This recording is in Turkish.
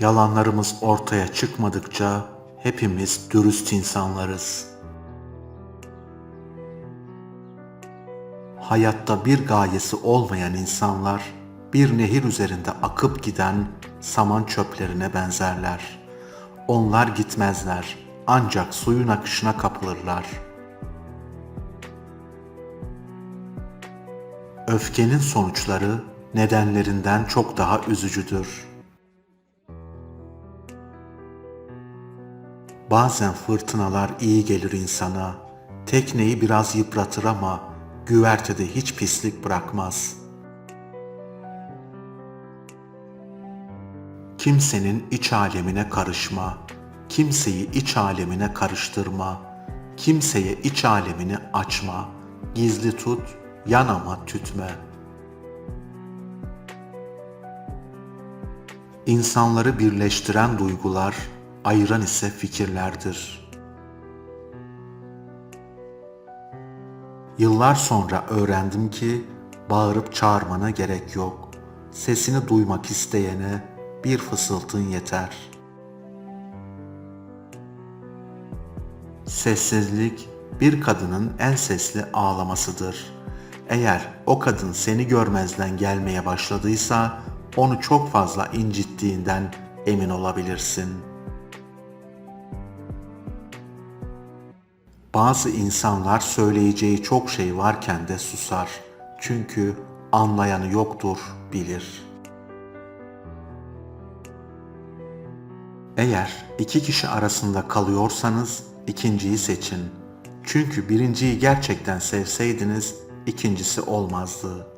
Yalanlarımız ortaya çıkmadıkça hepimiz dürüst insanlarız. Hayatta bir gayesi olmayan insanlar bir nehir üzerinde akıp giden saman çöplerine benzerler. Onlar gitmezler ancak suyun akışına kapılırlar. Öfkenin sonuçları nedenlerinden çok daha üzücüdür. Bazen fırtınalar iyi gelir insana. Tekneyi biraz yıpratır ama güvertede hiç pislik bırakmaz. Kimsenin iç alemine karışma. Kimseyi iç alemine karıştırma. Kimseye iç alemini açma. Gizli tut, yan ama tütme. İnsanları birleştiren duygular, ayıran ise fikirlerdir. Yıllar sonra öğrendim ki bağırıp çağırmana gerek yok. Sesini duymak isteyene bir fısıltın yeter. Sessizlik bir kadının en sesli ağlamasıdır. Eğer o kadın seni görmezden gelmeye başladıysa onu çok fazla incittiğinden emin olabilirsin. Bazı insanlar söyleyeceği çok şey varken de susar. Çünkü anlayanı yoktur, bilir. Eğer iki kişi arasında kalıyorsanız ikinciyi seçin. Çünkü birinciyi gerçekten sevseydiniz ikincisi olmazdı.